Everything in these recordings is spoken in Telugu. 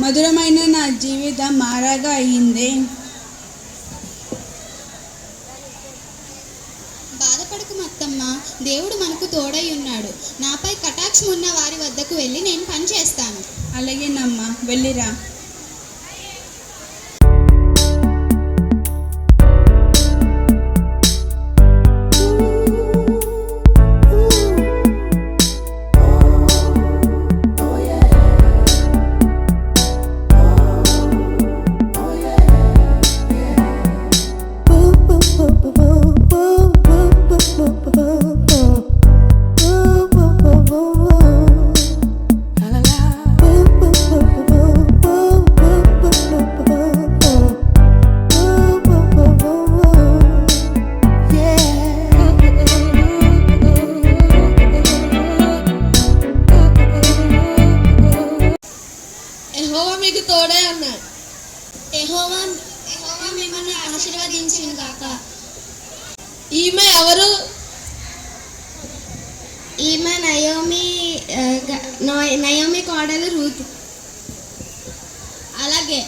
మధురమైన నా జీవితం మారాగా అయిందే బాధపడకు మత్తమ్మ దేవుడు మనకు తోడై ఉన్నాడు. నాపై కటాక్షం ఉన్న వారి వద్దకు వెళ్ళి నేను పని చేస్తాను. అలాగేనమ్మా వెళ్ళిరా. యెహోవా మీకు తోడే అన్నాడు యెహోవా యెహోవా మిమ్మల్ని ఆశీర్వదించిన గాక. ఈమె ఎవరు? ఈమె నయోమి నయోమి కోడలు రూతు. అలాగే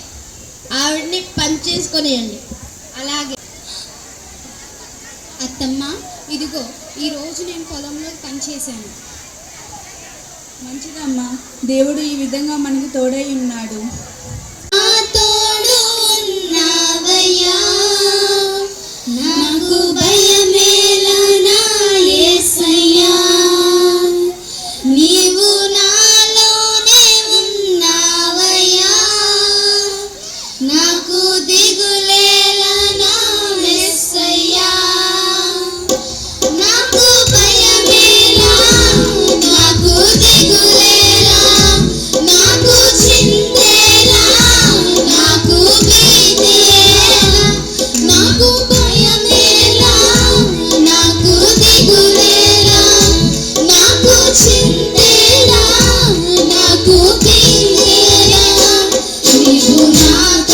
ఆవిడ్ని పని చేసుకొనియండి అలాగే. అత్తమ్మ ఇదిగో ఈరోజు నేను పొలంలో పని చేశాను మంచిదమ్మా. దేవుడు ఈ విధంగా మనకు తోడై ఉన్నాడు. se juntar.